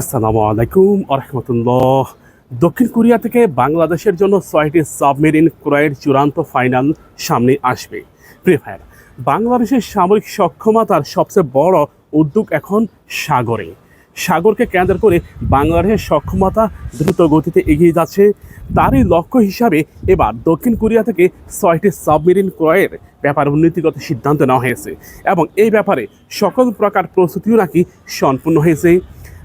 আসসালামু আলাইকুম আরহামতুল্লাহ দক্ষিণ কোরিয়া থেকে বাংলাদেশের জন্য ছয়টি সাবমেরিন ক্রয়ের চূড়ান্ত ফাইনাল সামনে আসবে। প্রিয় ভাইয়েরা, বাংলাদেশের সামরিক সক্ষমতার সবচেয়ে বড় উদ্যোগ এখন সাগরে। সাগরকে কেন্দ্র করে বাংলাদেশের সক্ষমতা দ্রুত গতিতে এগিয়ে যাচ্ছে। তারই লক্ষ্য হিসাবে এবার দক্ষিণ কোরিয়া থেকে ছয়টি সাবমেরিন ক্রয়ের ব্যাপারে উন্নতিগত সিদ্ধান্ত নেওয়া হয়েছে এবং এই ব্যাপারে সকল প্রকার প্রস্তুতিও নাকি সম্পূর্ণ হয়েছে।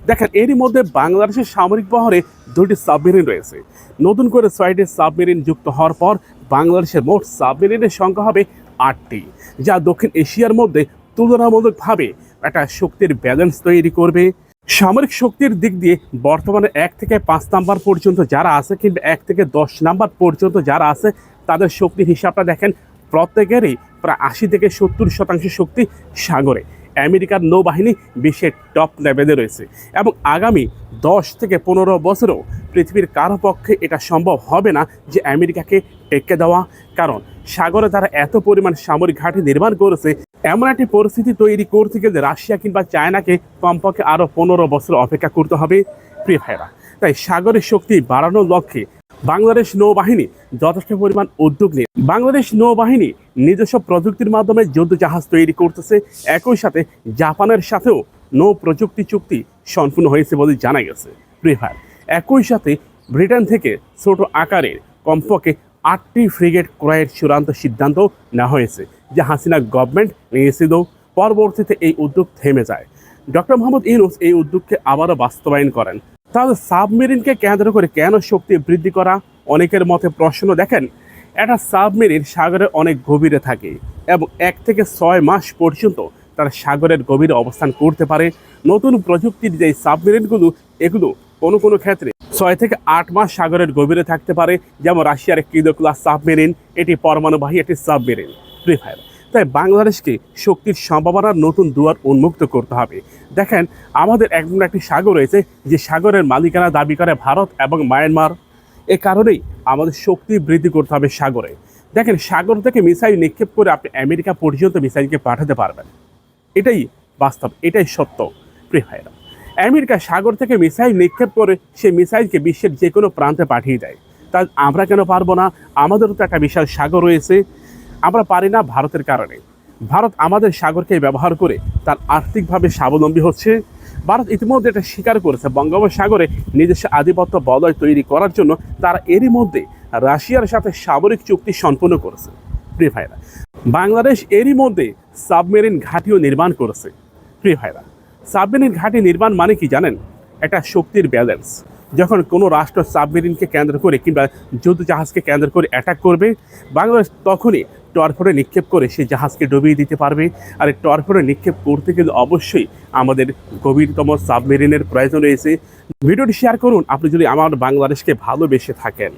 দেখেন, এরই মধ্যে বাংলাদেশের সামরিক বহরে দুটি সাবমেরিন রয়েছে। নতুন করে ছয়টি সাবমেরিন যুক্ত হওয়ার পর বাংলাদেশের মোট সাবমেরিনের সংখ্যা হবে আটটি, যা দক্ষিণ এশিয়ার মধ্যে তুলনামূলকভাবে একটা শক্তির ব্যালেন্স তৈরি করবে। সামরিক শক্তির দিক দিয়ে বর্তমানে এক থেকে পাঁচ নাম্বার পর্যন্ত যারা আছে কিংবা এক থেকে দশ নাম্বার পর্যন্ত যারা আছে, তাদের শক্তির হিসাবটা দেখেন প্রত্যেকেরই প্রায় আশি থেকে সত্তর শতাংশ শক্তি সাগরে। আমেরিকার নৌবাহিনী বিশ্বের টপ লেভেলে রয়েছে এবং আগামী দশ থেকে পনেরো বছরও পৃথিবীর কারও পক্ষে এটা সম্ভব হবে না যে আমেরিকাকে টেক্কে দেওয়া। কারণ সাগরে তারা এত পরিমাণ সামরিক ঘাঁটি নির্মাণ করেছে, এমন একটি পরিস্থিতি তৈরি করতে গেলে রাশিয়া কিংবা চায়নাকে কমপক্ষে আরও পনেরো বছর অপেক্ষা করতে হবে। প্রিয় ভাইরা তাই সাগরের শক্তি বাড়ানোর লক্ষ্যে বাংলাদেশ নৌবাহিনী যথেষ্ট পরিমাণ উদ্যোগ নিয়ে বাংলাদেশ নৌবাহিনী নিজস্ব প্রযুক্তির মাধ্যমে যুদ্ধ জাহাজ তৈরি করতেছে। একই সাথে জাপানের সাথেও নৌ প্রযুক্তি চুক্তি সম্পূর্ণ হয়েছে বলে জানা গেছে। প্রিভার একই সাথে ব্রিটেন থেকে ছোট আকারের কমপক্ষে আটটি ফ্রিগেট ক্রয়ের চূড়ান্ত সিদ্ধান্ত নেওয়া হয়েছে, যা হাসিনা গভর্নমেন্ট নিয়েছিল পরবর্তীতে এই উদ্যোগ থেমে যায়। ডক্টর মোহাম্মদ ইউনুস এই উদ্যোগকে আবারও বাস্তবায়ন করেন। তাহলে সাবমেরিনকে কেন্দ্র করে কেন শক্তি বৃদ্ধি করা? অনেকের মতে প্রশ্ন দেখেন একটা সাবমেরিন সাগরের অনেক গভীরে থাকে এবং এক থেকে ছয় মাস পর্যন্ত তারা সাগরের গভীরে অবস্থান করতে পারে। নতুন প্রযুক্তির যে সাবমেরিনগুলো, এগুলো কোনো কোনো ক্ষেত্রে ছয় থেকে আট মাস সাগরের গভীরে থাকতে পারে। যেমন রাশিয়ার কিলো ক্লাস সাবমেরিন, এটি পরমাণুবাহী একটি সাবমেরিন। ফ্রি ফায়ার তাই বাংলাদেশকে শক্তির সম্ভাবনার নতুন দুয়ার উন্মুক্ত করতে হবে। দেখেন, আমাদের একদম একটি সাগর রয়েছে, যে সাগরের মালিকানা দাবি করে ভারত এবং মায়ানমার। এ কারণেই আমাদের শক্তি বৃদ্ধি করতে হবে সাগরে। দেখেন, সাগর থেকে মিসাইল নিক্ষেপ করে আপনি আমেরিকা পর্যন্ত মিসাইলকে পাঠাতে পারবেন। এটাই বাস্তব, এটাই সত্য, প্রিয় ভাইরা আমেরিকা সাগর থেকে মিসাইল নিক্ষেপ করে সে মিসাইলকে বিশ্বের যে কোনো প্রান্তে পাঠিয়ে দেয়। তা আমরা কেন পারব না? আমাদেরও তো একটা বিশাল সাগর রয়েছে। আমরা পারি না ভারতের কারণে। ভারত আমাদের সাগরকে ব্যবহার করে তার আর্থিকভাবে স্বাবলম্বী হচ্ছে। ভারত ইতিমধ্যে এটা স্বীকার করেছে, বঙ্গোপসাগরে নিজস্ব আধিপত্য বলয় তৈরি করার জন্য তারা এরই মধ্যে রাশিয়ার সাথে সামরিক চুক্তি সম্পন্ন করেছে। প্রিয় ভাইরা, বাংলাদেশ এরই মধ্যে সাবমেরিন ঘাঁটিও নির্মাণ করেছে। প্রিয় ভাইরা, সাবমেরিন ঘাঁটি নির্মাণ মানে কি জানেন? একটা শক্তির ব্যালেন্স যখন কোনো রাষ্ট্র সাবমেরিনকে কেন্দ্র করে কিংবা যুদ্ধ জাহাজকে কেন্দ্র করে অ্যাটাক করবে, বাংলাদেশ তখনই টর্পোডে নিক্ষেপ করে সেই জাহাজকে ডুবিয়ে দিতে পারবে। আর এই টর্পোরে নিক্ষেপ করতে গেলে অবশ্যই আমাদের গভীরতম সাবমেরিনের প্রয়োজন রয়েছে। ভিডিওটি শেয়ার করুন। আপনি যদি আমার বাংলাদেশকে ভালোবেসে থাকেন।